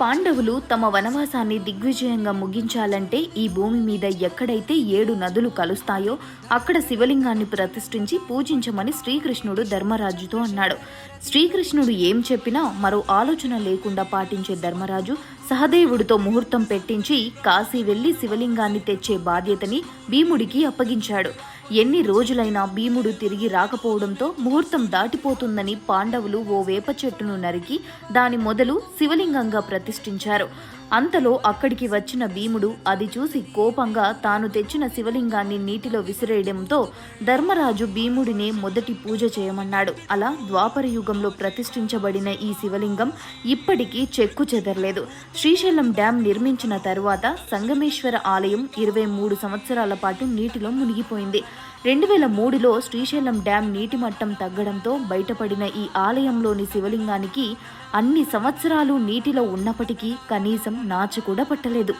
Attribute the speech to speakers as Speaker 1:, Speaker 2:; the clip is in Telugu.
Speaker 1: పాండవులు తమ వనవాసాన్ని దిగ్విజయంగా ముగించాలంటే ఈ భూమి మీద ఎక్కడైతే ఏడు నదులు కలుస్తాయో అక్కడ శివలింగాన్ని ప్రతిష్ఠించి పూజించమని శ్రీకృష్ణుడు ధర్మరాజుతో అన్నాడు. శ్రీకృష్ణుడు ఏం చెప్పినా మరో ఆలోచన లేకుండా పాటించే ధర్మరాజు సహదేవుడితో ముహూర్తం పెట్టించి కాశీ వెళ్ళి శివలింగాన్ని తెచ్చే బాధ్యతని భీముడికి అప్పగించాడు. ఎన్ని రోజులైనా భీముడు తిరిగి రాకపోవడంతో ముహూర్తం దాటిపోతుందని పాండవులు ఓ వేప చెట్టును నరికి దాని మొదలు శివలింగంగా ప్రతిష్ఠించారు. అంతలో అక్కడికి వచ్చిన భీముడు అది చూసి కోపంగా తాను తెచ్చిన శివలింగాన్ని నీటిలో విసిరేయడంతో ధర్మరాజు భీముడినే మొదటి పూజ చేయమన్నాడు. అలా ద్వాపర యుగంలో ప్రతిష్ఠించబడిన ఈ శివలింగం ఇప్పటికీ చెక్కు చెదరలేదు. శ్రీశైలం డ్యాం నిర్మించిన తరువాత సంగమేశ్వర ఆలయం ఇరవై మూడు సంవత్సరాల పాటు నీటిలో మునిగిపోయింది. రెండు వేల మూడులో శ్రీశైలం డ్యాం నీటి మట్టం తగ్గడంతో బయటపడిన ఈ ఆలయంలోని శివలింగానికి అన్ని సంవత్సరాలు నీటిలో ఉన్నప్పటికీ కనీసం నాచు కూడా పట్టలేదు.